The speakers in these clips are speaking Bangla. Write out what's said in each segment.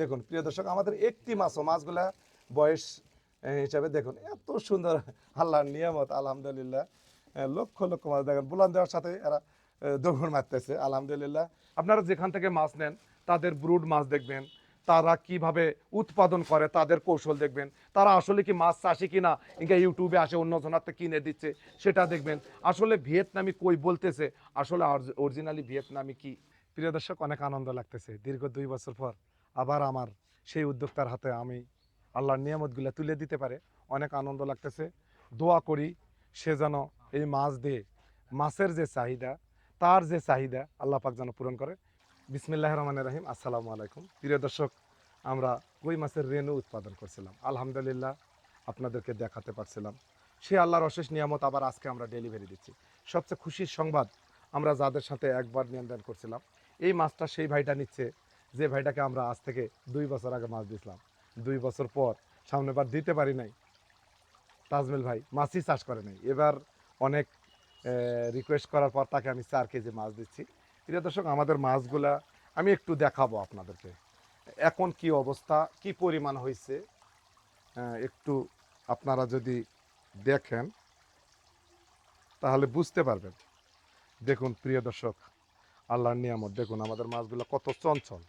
দেখুন, প্রিয় দর্শক, আমাদের একটি মাছও, মাছগুলা বয়স হিসাবে দেখুন, এত সুন্দর, আল্লাহর নিয়ামত, আলহামদুলিল্লাহ। লক্ষ লক্ষ মাছ দেখেন, বুলান দেওয়ার সাথে এরা দৌড় মারতেছে, আলহামদুলিল্লাহ। আপনারা যেখান থেকে মাছ নেন, তাদের ব্রুড মাছ দেখবেন, তারা কীভাবে উৎপাদন করে, তাদের কৌশল দেখবেন, তারা আসলে কি মাছ চাষি কিনা ইনকা ইউটিউবে আসে অন্য জনাতে কিনে দিচ্ছে, সেটা দেখবেন। আসলে ভিয়েতনামি কই বলতেছে? আসলে অরিজিনালি ভিয়েতনামি কি? প্রিয় দর্শক, অনেক আনন্দ লাগতেছে, দীর্ঘ দুই বছর পর। আবার আমার সেই উদ্যোক্তার হাতে আমি আল্লাহর নিয়ামতগুলো তুলে দিতে পারে। অনেক আনন্দ লাগতেছে। দোয়া করি, সে যেন এই মাছ দিয়ে মাছের যে চাহিদা, তার যে চাহিদা আল্লাহ পাক যেন পূরণ করে। বিসমিল্লাহ রহমান রাহিম। আসসালামু আলাইকুম। প্রিয় দর্শক, আমরা কই মাছের রেণু উৎপাদন করছিলাম? আলহামদুলিল্লাহ আপনাদেরকে দেখাতে পারছিলাম। সে আল্লাহর অশেষ নিয়ামত আবার আজকে আমরা ডেলিভারি দিচ্ছি। সবচেয়ে খুশির সংবাদ আমরা যাদের সাথে একবার নিয়ন্ত্রণ করছিলাম, এই মাছটা সেই ভাইটা নিচ্ছে যে ভাইটাকে আমরা আজ থেকে দুই বছর আগে মাছ দিয়েছিলাম, দুই বছর পর সামনে সামনেবার দিতে পারি নাই। তাজমেল ভাই মাছই চাষ করে নাই। এবার অনেক রিকোয়েস্ট করার পর তাকে আমি চার কেজি মাছ দিচ্ছি। প্রিয় দর্শক, আমাদের মাছগুলা আমি একটু দেখাবো আপনাদেরকে। এখন কি অবস্থা, কি পরিমাণ হয়েছে একটু আপনারা যদি দেখেন, তাহলে বুঝতে পারবেন। দেখুন প্রিয় দর্শক, আল্লাহর নিয়ামত, দেখুন আমাদের মাছগুলো কত চঞ্চল।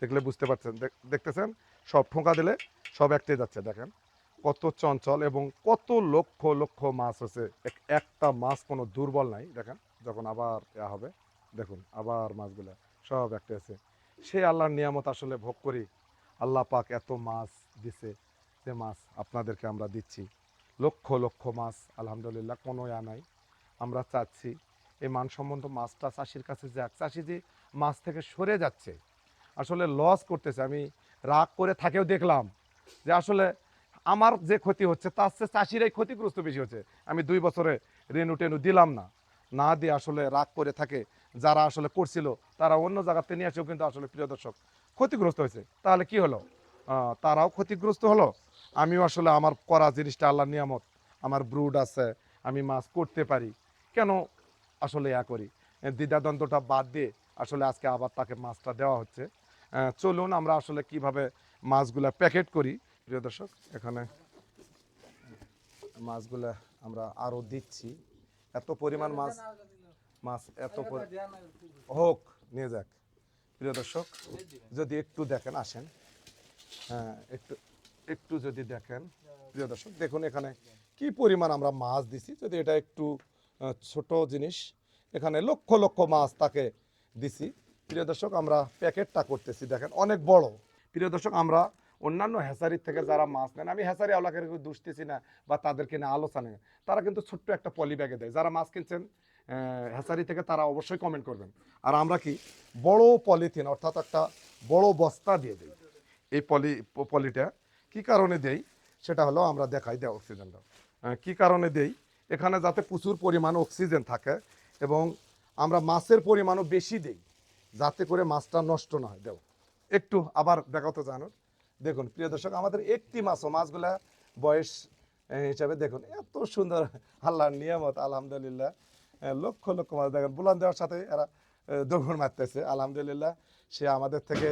দেখলে বুঝতে পারছেন। দেখ- দেখতেছেন? সব ঠোঁকা দিলে সব একটে যাচ্ছে, দেখেন। কত চঞ্চল এবং কত লক্ষ লক্ষ মাছ আছে। এক- একটা মাছ কোনো দুর্বল নাই, দেখেন। যখন আবার ইয়া হবে, দেখুন, আবার মাছগুলো সব একটা আছে। সেই আল্লাহর নিয়ামত আসলে ভোগ করি। আল্লাহ পাক এত মাছ দিছে যে মাছ আপনাদেরকে আমরা দিচ্ছি। লক্ষ লক্ষ মাছ, আলহামদুলিল্লাহ, কোনো ইয়া নাই। আমরা চাচ্ছি, এই মানসম্মত মাছটা চাষির কাছে যাক। চাষি যে মাছ থেকে সরে যাচ্ছে আসলে লস করতেছে। আমি রাগ করে থাকেও দেখলাম যে আসলে আমার যে ক্ষতি হচ্ছে, তার চেয়ে চাষিরাই ক্ষতিগ্রস্ত বেশি হচ্ছে। আমি দুই বছরে রেনু টেনু দিলাম না। না দিয়ে আসলে রাগ করে থাকে যারা আসলে করছিল, তারা অন্য জায়গাতে নিয়ে এসেও কিন্তু আসলে প্রিয় দর্শক ক্ষতিগ্রস্ত হয়েছে। তাহলে কি হলো? তারাও ক্ষতিগ্রস্ত হলো? আমিও আসলে আমার করা জিনিসটা আল্লাহ নিয়ামত। আমার ব্রুড আছে, আমি মাছ করতে পারি। কেন আসলে ইয়া করি? দ্বিধাদ্বন্দ্বটা বাদ দিয়ে আসলে আজকে আবার তাকে মাছটা দেওয়া হচ্ছে। চলুন আমরা আসলে কীভাবে মাছগুলা প্যাকেট করি। প্রিয় দর্শক, এখানে মাছগুলা আমরা আরও দিচ্ছি। এত পরিমাণ মাছ মাছ এত হোক, নিয়ে যাক। প্রিয় দর্শক, যদি একটু দেখেন, আসেন। হ্যাঁ একটু একটু যদি দেখেন। প্রিয় দর্শক, দেখুন এখানে কি পরিমাণ আমরা মাছ দিছি। যদি এটা একটু ছোট জিনিস, এখানে লক্ষ লক্ষ মাছ তাকে দিছি। প্রিয় দর্শক, আমরা প্যাকেটটা করতেছি। দেখেন, অনেক বড়। প্রিয় দর্শক, আমরা অন্যান্য হ্যাচারির থেকে যারা মাছ নেন, আমি হ্যাচারি আওলাকে দুষতেছি না বা তাদেরকে নিয়ে আলোচনা। তারা কিন্তু ছোট্ট একটা পলি ব্যাগে দেয়। যারা মাছ কিনছেন হ্যাচারি থেকে তারা অবশ্যই কমেন্ট করবেন। আর আমরা কি বড় পলিথিন, অর্থাৎ একটা বড় বস্তা দিয়ে দিই। এই পলি, পলিটা কি কারণে দেই? সেটা হলো আমরা দেখাই, দেয় অক্সিজেনটা কি কারণে দেই? এখানে যাতে প্রচুর পরিমাণ অক্সিজেন থাকে এবং আমরা মাছের পরিমাণও বেশি দেই। যাতে করে মাছটা নষ্ট না হয়। দেও একটু আবার দেখাতে জানো। দেখুন, প্রিয় দর্শক, আমাদের একটি মাছও মাছগুলা বয়স হিসাবে দেখুন, এত সুন্দর, আল্লাহর নিয়ামত, আলহামদুলিল্লাহ। লক্ষ লক্ষ মাছ, দেখেন, বুলান দেওয়ার সাথে এরা দৌড় মারতেছে, আলহামদুলিল্লাহ। সে আমাদের থেকে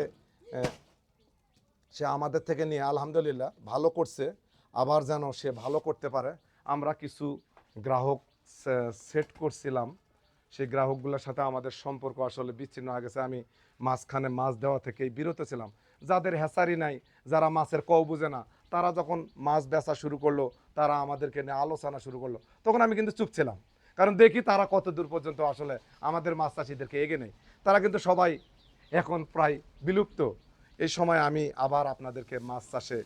সে আমাদের থেকে নিয়ে, আলহামদুলিল্লাহ, ভালো করছে। আবার যেন সে ভালো করতে পারে, আমরা কিছু গ্রাহক সেট করছিলাম। সেই গ্রাহকগুলোর সাথে আমাদের সম্পর্ক আসলে বিচ্ছিন্ন হয়ে গেছে। আমি মাঝখানে মাছ দেওয়া থেকেই বিরত ছিলাম। যাদের হ্যাসারি নাই, যারা মাছের কও বুঝে না, তারা যখন মাছ বেচা শুরু করল, তারা আমাদেরকে নিয়ে আলোচনা শুরু করল, তখন আমি কিন্তু চুপ ছিলাম। কারণ দেখি তারা কত দূর পর্যন্ত আসলে আমাদের মাছ চাষিদেরকে এগে নেই তারা কিন্তু সবাই এখন প্রায় বিলুপ্ত। এই সময় আমি আবার আপনাদেরকে মাছ চাষে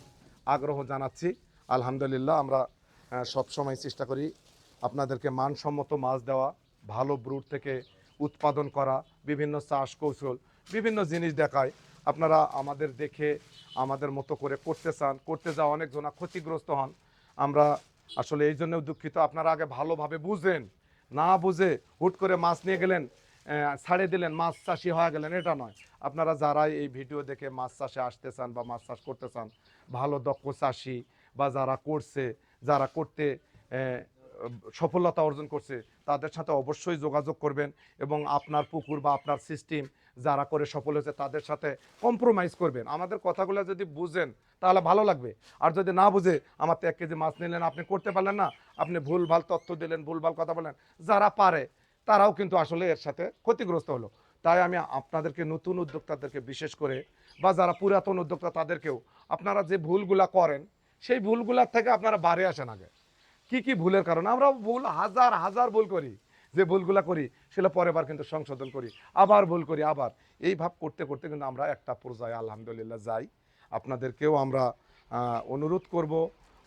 আগ্রহ জানাচ্ছি। আলহামদুলিল্লাহ আমরা সব সময় চেষ্টা করি আপনাদেরকে মানসম্মত মাছ দেওয়া। ভালো ব্রুড থেকে উৎপাদন করা, বিভিন্ন চাষ কৌশল বিভিন্ন জিনিস দেখায়। আপনারা আমাদের দেখে, আমাদের মতো করে করতে চান, করতে যাওয়া অনেকজনা ক্ষতিগ্রস্ত হন। আমরা আসলে এই জন্যও দুঃখিত। আপনারা আগে ভালোভাবে বুঝেন। না বুঝে হুট করে মাছ নিয়ে গেলেন ছাড়ে দিলেন, মাছ চাষি হয়ে গেলেন, এটা নয়। আপনারা যারা এই ভিডিও দেখে মাছ চাষে আসতে চান বা মাছ চাষ করতে চান, ভালো দক্ষ চাষি বা যারা করছে, যারা করতে সফলতা অর্জন করছে, তাদের সাথে অবশ্যই যোগাযোগ করবেন এবং আপনার পুকুর বা আপনার সিস্টেম যারা করে সফল হয়েছে তাদের সাথে কম্প্রোমাইজ করবেন। আমাদের কথাগুলো যদি বুঝেন, তাহলে ভালো লাগবে। আর যদি না বুঝে, আমার তো এক কেজি মাছ নিলেন, আপনি করতে পারলেন না, আপনি ভুল ভালো তথ্য দিলেন ভুল ভালো কথা বলেন যারা পারে, তারাও কিন্তু আসলে এর সাথে ক্ষতিগ্রস্ত হলো। তাই আমি আপনাদেরকে, নতুন উদ্যোক্তাদেরকে বিশেষ করে, বা যারা পুরাতন উদ্যোক্তা, তাদেরকেও, আপনারা যে ভুলগুলা করেন, সেই ভুলগুলার থেকে আপনারা বাড়ে আসেন আগে। কি কি ভুলের কারণে? আমরা ভুল, হাজার হাজার ভুল করি। যে ভুলগুলা করি সেটা পরের বার কিন্তু সংশোধন করি। আবার ভুল করি, আবার। এই ভাব করতে করতে কিন্তু আমরা একটা পর্যায়ে আলহামদুলিল্লাহ যাই। আপনাদেরকেও আমরা অনুরোধ করব,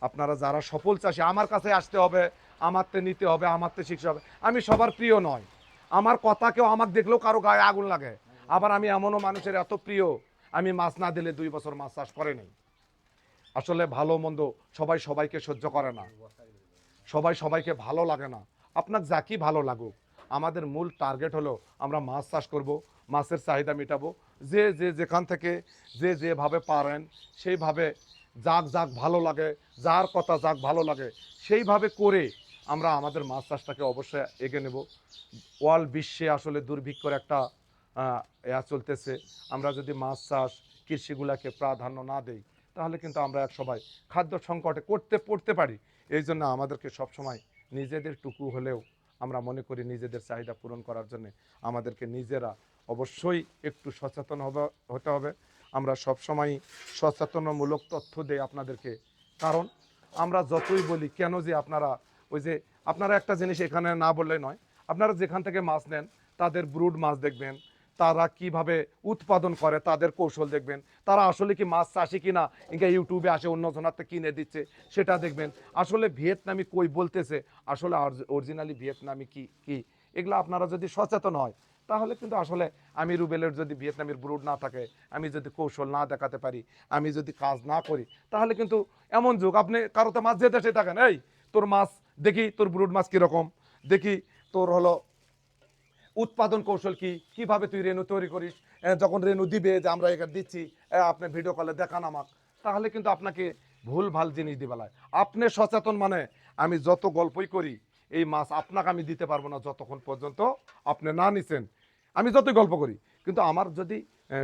আপনারা যারা সফল চাষি, আমার কাছে আসতে হবে আমারতে নিতে হবে আমারতে শিখতে হবে। আমি সবার প্রিয় নয়। আমার কথা কেউ আমাকে দেখলেও কারও গায়ে আগুন লাগে। আবার আমি এমনও মানুষের এত প্রিয়, আমি মাছ না দিলে দুই বছর মাছ চাষ করে নেই। আসলে ভালো মন্দ সবাই সবাইকে সহ্য করে না। সবাই সবাইকে ভালো লাগে না। আপনার যাকে ভালো লাগুক। আমাদের মূল টার্গেট হলো আমরা মাছ চাষ করব, মাছের চাহিদা মেটাবো। যে যে, যেখান থেকে যে, যেভাবে পারেন, সেইভাবে যাক যাক ভালো লাগে, যার কথা যাক ভালো লাগে, সেইভাবে করে আমরা আমাদের মাছ চাষটাকে অবশ্যই এগিয়ে নেব। ওয়ার্ল্ড বিশ্বে আসলে দুর্ভিক্ষর একটা চলতেছে। আমরা যদি মাছ চাষ কৃষিগুলাকে প্রাধান্য না দেই তাহলে কিন্তু আমরা এক সবাই খাদ্য সংকটে করতে পড়তে পারি। এই জন্য আমাদেরকে সবসময় নিজেদের টুকু হলেও আমরা মনে করি নিজেদের চাহিদা পূরণ করার জন্য আমাদেরকে নিজেরা অবশ্যই একটু সচেতন হবে, হতে হবে। আমরা সবসময় সচেতনমূলক তথ্য দেই আপনাদেরকে। কারণ আমরা যতই বলি, কেন যে আপনারা ওই যে আপনারা একটা জিনিস এখানে না বললে নয়, আপনারা যেখান থেকে মাছ নেন, তাদের ব্রুড মাছ দেখবেন তারা কীভাবে উৎপাদন করে, তাদের কৌশল দেখবেন। তারা আসলে কি মাছ চাষি কিনা ইনকা ইউটিউবে আসে, অন্য জনাতে কিনে দিচ্ছে, সেটা দেখবেন। আসলে ভিয়েতনামি কই বলতেছে? আসলে অরিজিনালি ভিয়েতনামি কি কি? এগুলো আপনারা যদি সচেতন হয়, তাহলে কিন্তু আসলে আমি রুবেলের যদি ভিয়েতনামের ব্রুড না থাকে, আমি যদি কৌশল না দেখাতে পারি, আমি যদি কাজ না করি, তাহলে কিন্তু এমন যুগ। আপনি কারোতে মাছ যে দেশে থাকেন, এই, তোর মাছ দেখি, তোর ব্রুড মাছ কীরকম? দেখি, তোর হলো উৎপাদন কৌশল কি? কীভাবে তুই রেনু তৈরি করিস? যখন রেনু দিবে যে আমরা এখানে দিচ্ছি আপনি ভিডিও কলে দেখান আমাক। তাহলে কিন্তু আপনাকে ভুল ভালো জিনিস দিবেলায় আপনি সচেতন মানে আমি যত গল্পই করি, এই মাছ আপনাকে আমি দিতে পারব না যতক্ষণ পর্যন্ত আপনি না নিছেন। আমি যতই গল্প করি, কিন্তু আমার যদি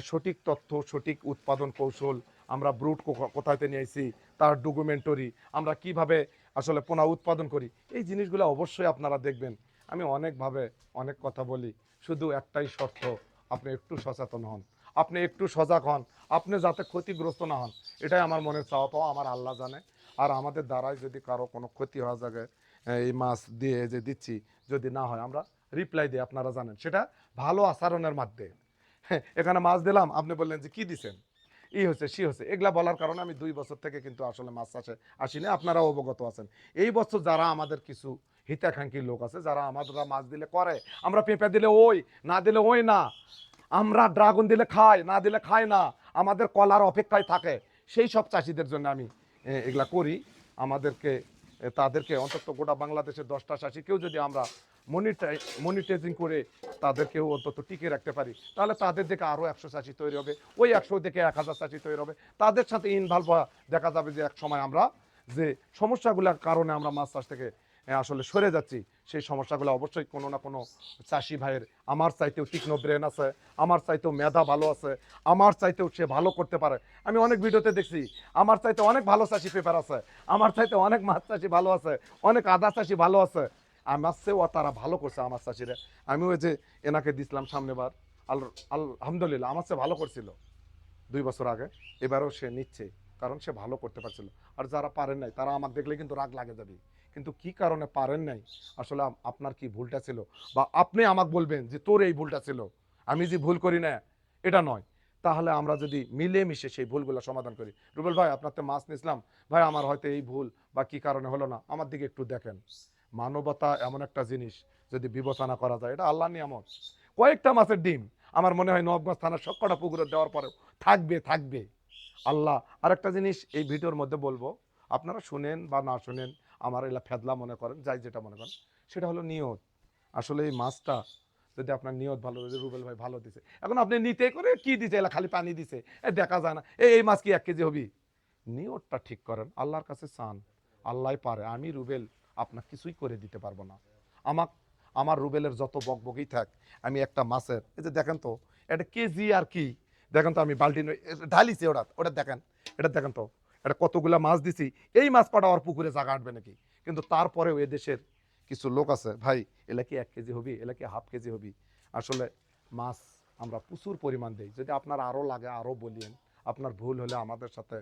সঠিক তথ্য, সঠিক উৎপাদন কৌশল আমরা ব্রুট কোথাতে নিয়ে আসি তার ডকুমেন্টারি আমরা কীভাবে আসলে পোনা উৎপাদন করি, এই জিনিসগুলো অবশ্যই আপনারা দেখবেন। আমি অনেকভাবে অনেক কথা বলি শুধু একটাই শর্ত আপনি একটু সচেতন হন। আপনি একটু সজাগ হন আপনি যাতে ক্ষতিগ্রস্ত না হন এটাই আমার মনে চাওয়া পাওয়া আমার আল্লাহ জানে। আর আমাদের দ্বারাই যদি কারও কোনো ক্ষতি হওয়া জায়গায় এই মাছ দিয়ে যে দিচ্ছি যদি না হয় আমরা রিপ্লাই দিই আপনারা জানেন। সেটা ভালো আচরণের মাধ্যমে। হ্যাঁ, এখানে মাছ দিলাম আপনি বললেন যে কি দিছেন? ই হচ্ছে সি হচ্ছে। এগুলা বলার কারণে আমি দুই বছর থেকে কিন্তু আসলে মাছ চাষে আসিনি আপনারা অবগত আছেন। এই বছর যারা আমাদের কিছু হিতাকাঙ্ক্ষী লোক আছে যারা আমাদের মাছ দিলে করে। আমরা পেঁপে দিলে ওই, না দিলে ওই না। আমরা ড্রাগন দিলে খাই, না দিলে খাই না। আমাদের কলার অপেক্ষায় থাকে। সেই সব চাষিদের জন্য আমি এগুলা করি। আমাদেরকে তাদেরকে অন্তত গোটা বাংলাদেশের দশটা চাষিকেও যদি আমরা মনিটাই মনিটাইজিং করে তাদেরকেও অন্তত টিকে রাখতে পারি, তাহলে তাদের দেখে আরও একশো চাষি তৈরি হবে। ওই একশো দেখে এক হাজার চাষি তৈরি হবে। তাদের সাথে ইনভলভ দেখা যাবে যে এক সময় আমরা যে সমস্যাগুলোর কারণে আমরা মাছ চাষ থেকে আসলে সরে যাচ্ছি। সেই সমস্যাগুলো অবশ্যই কোনো না কোনো চাষি ভাইয়ের। আমার চাইতেও তীক্ষ্ণ ব্রেন আছে, আমার চাইতেও মেধা ভালো আছে, আমার চাইতেও সে ভালো করতে পারে। আমি অনেক ভিডিওতে দেখছি, আমার চাইতে অনেক ভালো চাষি পেপার আছে, আমার চাইতে অনেক মাছ চাষি ভালো আছে, অনেক আদা চাষি ভালো আছে। আমার চেয়েও তারা ভালো করছে আমার চাষিরা। আমি ওই যে এনাকে দিছিলাম সামনেবার, আল, আলহামদুলিল্লাহ আমার চেয়ে ভালো করছিল। দুই বছর আগে, এবারও সে নিচ্ছে, কারণ সে ভালো করতে পারছিল। আর যারা পারেন নাই, তারা আমাকে দেখলে কিন্তু রাগ লাগে যাবে। কিন্তু কি কারণে পারেন নাই? আসলে আপনার কি ভুলটা ছিল? বা আপনি আমাকে বলবেন যে তোর এই ভুলটা ছিল। আমি যে ভুল করি না, এটা নয়। তাহলে আমরা যদি মিলে মিশে সেই ভুলগুলো সমাধান করি। রুবেল ভাই, আপনার তো মাছ নিছিলাম ভাই, আমার হয়তো এই ভুল বা কি কারণে হলো না? আমার দিকে একটু দেখেন। মানবতা এমন একটা জিনিস যদি বিবেচনা করা যায়, এটা আল্লাহ নিয়ামত। কয়েকটা মাছের ডিম, আমার মনে হয় নবগঞ্জ থানার সবকটা পুকুরে দেওয়ার পরেও থাকবে থাকবে। আল্লাহ, আরেকটা জিনিস এই ভিডিওর মধ্যে বলব। আপনারা শুনেন বা না শুনেন আমার এলা ফেদলা মনে করেন, যাই যেটা মনে করেন। সেটা হলো নিয়ত। আসলে এই মাছটা যদি আপনার নিয়ত ভালো যদি রুবেল ভাই ভালো দিছে। এখন আপনি নিতে করে কি দিছে? এলা খালি পানি দিছে। এ দেখা যায় না। এই মাছ কি এক কেজি হবি? নিয়তটা ঠিক করেন। আল্লাহর কাছে চান। আল্লাহ পারে। আমি রুবেল আপনার কিছুই করে দিতে পারব না। আমাক, আমার রুবেলের যত বকবকই থাক, আমি একটা মাছের, এই যে দেখেন তো, এটা কেজি আর কি? দেখেন তো আমি বাল্টি ঢালিছি ওটা ওটা দেখেন, এটা দেখেন তো। এটা কতগুলা মাছ দিছি, এই মাছ কটা ওর পুকুরে জাগা আটবে নাকি? কিন্তু তারপরেও দেশের কিছু লোক আছে, ভাই, এলা কি এক কেজি হবি, এলা কি হাফ কেজি হবি? আসলে মাছ আমরা প্রচুর পরিমাণ দিই। যদি আপনার আরও লাগে আরও বলিয়েন আপনার ভুল হলে আমাদের সাথে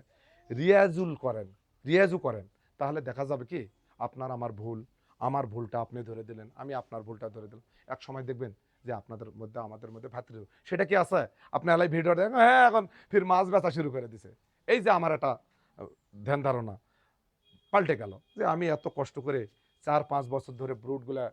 রিয়াজুল করেন, রিয়াজু করেন। তাহলে দেখা যাবে কি, আপনার আমার ভুল, আমার ভুলটা আপনি ধরে দিলেন, আমি আপনার ভুলটা ধরে দিলাম। এক সময় দেখবেন যে আপনাদের মধ্যে, আমাদের মধ্যে ভাতৃ, সেটা কি আছে? আপনি এলাই ভিডিও দেখেন হ্যাঁ এখন ফির মাছ বেচা শুরু করে দিছে। এই যে আমার একটা ধ্যান ধারণা পাল্টে গেল। যে আমি এত কষ্ট করে চার, পাঁচ বছর ধরে ব্রুটগুলা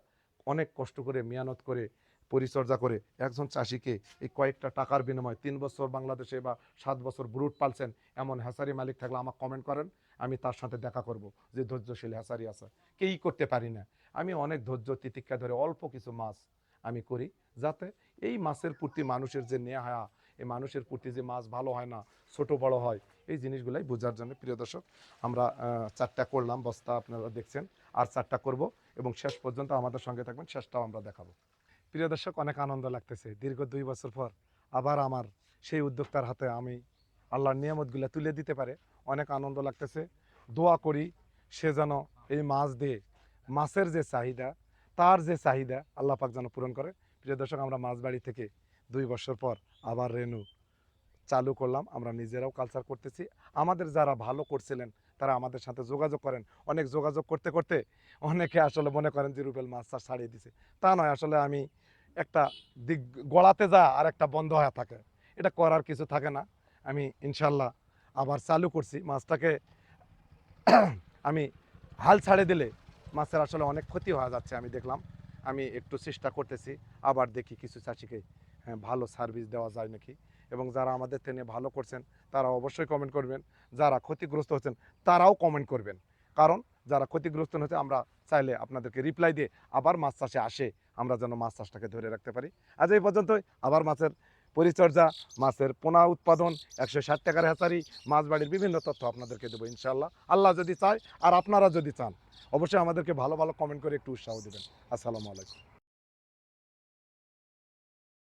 অনেক কষ্ট করে মেহনত করে, পরিচর্যা করে একজন চাষিকে এই কয়েকটা টাকার বিনিময়ে তিন বছর বাংলাদেশে বা সাত বছর ব্রুট পালছেন এমন হ্যাসারি মালিক থাকলে আমাকে কমেন্ট করেন, আমি তার সাথে দেখা করব যে ধৈর্যশীল হ্যাসারি আছে। কেই করতে পারি না। আমি অনেক ধৈর্য তিতিক্ষা ধরে অল্প কিছু মাছ আমি করি যাতে এই মাছের প্রতি মানুষের যে নেয়া হয় এই মানুষের প্রতি যে মাছ ভালো হয় না, ছোট বড় হয় এই জিনিসগুলাই বোঝার জন্য, প্রিয় দর্শক, আমরা চারটা করলাম, বস্তা আপনারা দেখছেন, আর চারটা করব এবং শেষ পর্যন্ত আমাদের সঙ্গে থাকবেন, শেষটাও আমরা দেখাবো। প্রিয় দর্শক, অনেক আনন্দ লাগতেছে। দীর্ঘ দুই বছর পর আবার আমার সেই উদ্যোক্তার হাতে আমি আল্লাহর নিয়ামতগুলো তুলে দিতে পারে, অনেক আনন্দ লাগতেছে। দোয়া করি সে যেন এই মাছ দিয়ে, মাছের যে চাহিদা, তার যে চাহিদা আল্লাহ পাক যেন পূরণ করে। প্রিয় দর্শক, আমরা মাছ বাড়ি থেকে দুই বছর পর আবার রেনু চালু করলাম আমরা নিজেরাও কালচার করতেছি। আমাদের যারা ভালো করছিলেন তারা আমাদের সাথে যোগাযোগ করেন। অনেক যোগাযোগ করতে করতে অনেকে আসলে মনে করেন যে রুবেল মাছ চাষ ছাড়িয়ে দিছে। তা নয় আসলে আমি একটা দিক গড়াতে যা আর একটা বন্ধ হয়ে থাকে। এটা করার কিছু থাকে না। আমি ইনশাল্লাহ আবার চালু করছি। মাছটাকে আমি হাল ছাড়ে দিলে মাছের আসলে অনেক ক্ষতি হয়ে যাচ্ছে আমি দেখলাম। আমি একটু চেষ্টা করতেছি আবার দেখি কিছু চাষিকে হ্যাঁ, ভালো সার্ভিস দেওয়া যায় নাকি। এবং যারা আমাদের থেকে ভালো করছেন, তারা অবশ্যই কমেন্ট করবেন। যারা ক্ষতিগ্রস্ত হচ্ছেন, তারাও কমেন্ট করবেন। কারণ যারা ক্ষতিগ্রস্ত হচ্ছে, আমরা চাইলে আপনাদেরকে রিপ্লাই দিয়ে আবার মাছ চাষে আসে, আমরা যেন মাছ চাষটাকে ধরে রাখতে পারি। আজ এই পর্যন্তই। আবার মাছের পরিচর্যা, মাছের পোনা উৎপাদন, একশো ষাট টাকার হ্যাচারি মাছ বাড়ির বিভিন্ন তথ্য আপনাদেরকে দেবো ইনশাল্লাহ আল্লাহ যদি চায় আর আপনারা যদি চান, অবশ্যই আমাদেরকে ভালো ভালো কমেন্ট করে একটু উৎসাহ দেবেন। আসসালামু আলাইকুম।